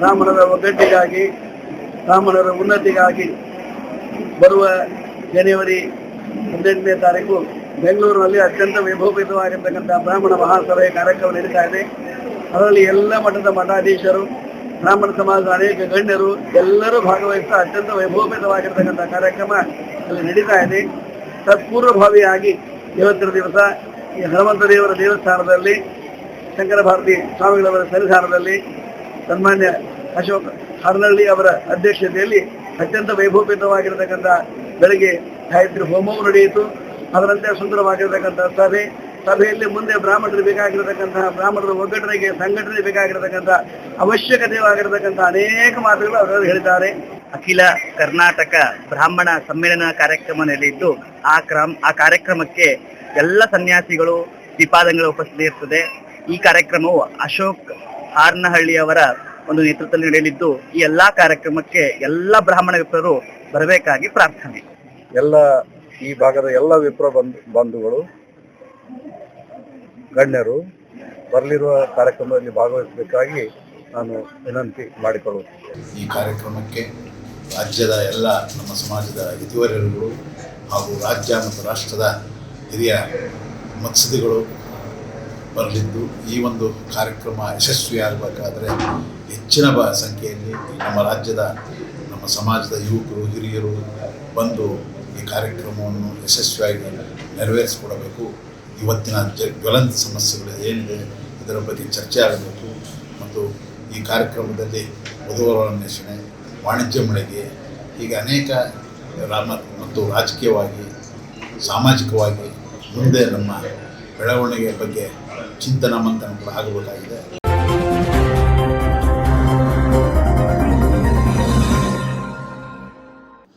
ಬ್ರಾಹ್ಮಣರ ಒಗ್ಗಟ್ಟಿಗಾಗಿ, ಬ್ರಾಹ್ಮಣರ ಉನ್ನತಿಗಾಗಿ ಬರುವ ಜನವರಿ ಹದಿನೆಂಟನೇ ತಾರೀಕು ಬೆಂಗಳೂರಿನಲ್ಲಿ ಅತ್ಯಂತ ವೈಭವಯುತವಾಗಿರ್ತಕ್ಕಂಥ ಬ್ರಾಹ್ಮಣ ಮಹಾಸಭೆ ಕಾರ್ಯಕ್ರಮ ನಡೀತಾ ಇದೆ. ಅದರಲ್ಲಿ ಎಲ್ಲ ಮಠದ ಮಠಾಧೀಶರು, ಬ್ರಾಹ್ಮಣ ಸಮಾಜದ ಅನೇಕ ಗಣ್ಯರು, ಎಲ್ಲರೂ ಭಾಗವಹಿಸ್ತಾ ಅತ್ಯಂತ ವೈಭವಯುತವಾಗಿರ್ತಕ್ಕಂಥ ಕಾರ್ಯಕ್ರಮ ಅಲ್ಲಿ ನಡೀತಾ ಇದೆ. ತತ್ಪೂರ್ವಭಾವಿಯಾಗಿ ಇವತ್ತಿನ ದಿವಸ ಈ ಹನುಮಂತ ದೇವರ ದೇವಸ್ಥಾನದಲ್ಲಿ, ಶಂಕರ ಭಾರತಿ ಸ್ವಾಮಿಗಳವರ ಸನ್ನಿಧಾನದಲ್ಲಿ ಸನ್ಮಾನ್ಯ ಅಶೋಕ್ ಹರನಳ್ಳಿ ಅವರ ಅಧ್ಯಕ್ಷತೆಯಲ್ಲಿ ಅತ್ಯಂತ ವೈಭವಿತವಾಗಿರತಕ್ಕಂಥ ಬೆಳಗ್ಗೆ ಗಾಯತ್ರಿ ಹೋಮವು ನಡೆಯಿತು. ಅದರಂತೆ ಸುಂದರವಾಗಿರತಕ್ಕಂಥ ಸಭೆ. ಸಭೆಯಲ್ಲಿ ಮುಂದೆ ಬ್ರಾಹ್ಮಣರು ಬೇಕಾಗಿರತಕ್ಕಂತಹ ಬ್ರಾಹ್ಮಣರ ಒಗ್ಗಟ್ಟನೆಗೆ ಸಂಘಟನೆ ಬೇಕಾಗಿರತಕ್ಕಂಥ ಅವಶ್ಯಕತೆವಾಗಿರತಕ್ಕಂಥ ಅನೇಕ ಮಾತುಗಳು ಅವರು ಹೇಳಿದ್ದಾರೆ. ಅಖಿಲ ಕರ್ನಾಟಕ ಬ್ರಾಹ್ಮಣ ಸಮ್ಮೇಳನ ಕಾರ್ಯಕ್ರಮ ನಡೆಯಿತು ಆ ಕ್ರಮ, ಆ ಕಾರ್ಯಕ್ರಮಕ್ಕೆ ಎಲ್ಲ ಸನ್ಯಾಸಿಗಳು ದೀಪಾದಂಗಳ ಉಪಸ್ಥಿತಿ ಇರ್ತದೆ ಈ ಕಾರ್ಯಕ್ರಮವು ಅಶೋಕ್ ಹಾರ್ನಹಳ್ಳಿ ಅವರ ಒಂದು ನೇತೃತ್ವದಲ್ಲಿ ನಡೆಯಲಿದ್ದು ಈ ಎಲ್ಲಾ ಕಾರ್ಯಕ್ರಮಕ್ಕೆ ಎಲ್ಲ ಬ್ರಾಹ್ಮಣ ವಿಪ್ರರು ಬರಬೇಕಾಗಿ ಪ್ರಾರ್ಥನೆ. ಎಲ್ಲ ಈ ಭಾಗದ ಎಲ್ಲ ವಿಪ್ರ ಬಂಧು ಬಂಧುಗಳು ಗಣ್ಯರು ಬರಲಿರುವ ಕಾರ್ಯಕ್ರಮದಲ್ಲಿ ಭಾಗವಹಿಸಬೇಕಾಗಿ ನಾನು ವಿನಂತಿ ಮಾಡಿಕೊಳ್ಳುತ್ತೇನೆ. ಈ ಕಾರ್ಯಕ್ರಮಕ್ಕೆ ರಾಜ್ಯದ ಎಲ್ಲ ನಮ್ಮ ಸಮಾಜದ ಇದುವರೆಗಳು ಹಾಗೂ ರಾಜ್ಯ ಮತ್ತು ರಾಷ್ಟ್ರದ ಹಿರಿಯ ಮತ್ಸದಿಗಳು ಬರಲಿದ್ದು ಈ ಒಂದು ಕಾರ್ಯಕ್ರಮ ಯಶಸ್ವಿಯಾಗಬೇಕಾದರೆ ಹೆಚ್ಚಿನ ಬ ಸಂಖ್ಯೆಯಲ್ಲಿ ನಮ್ಮ ರಾಜ್ಯದ, ನಮ್ಮ ಸಮಾಜದ ಯುವಕರು, ಹಿರಿಯರು ಬಂದು ಈ ಕಾರ್ಯಕ್ರಮವನ್ನು ಯಶಸ್ವಿಯಾಗಿ ನೆರವೇರಿಸಿಕೊಡಬೇಕು. ಇವತ್ತಿನ ಜ್ವಲಂತ ಸಮಸ್ಯೆಗಳು ಏನಿದೆ, ಇದರ ಬಗ್ಗೆ ಚರ್ಚೆ ಆಗಬೇಕು. ಮತ್ತು ಈ ಕಾರ್ಯಕ್ರಮದಲ್ಲಿ ವಧುವರ ಅನ್ವೇಷಣೆ, ವಾಣಿಜ್ಯ ಮಳಿಗೆ, ಹೀಗೆ ಅನೇಕ ರಾಮ, ಮತ್ತು ರಾಜಕೀಯವಾಗಿ, ಸಾಮಾಜಿಕವಾಗಿ ಮುಂದೆ ನಮ್ಮ ಬೆಳವಣಿಗೆಯ ಬಗ್ಗೆ ಚಿಂತನ ಮಂಥನ ಕೂಡ ಆಗಬೇಕಾಗಿದೆ.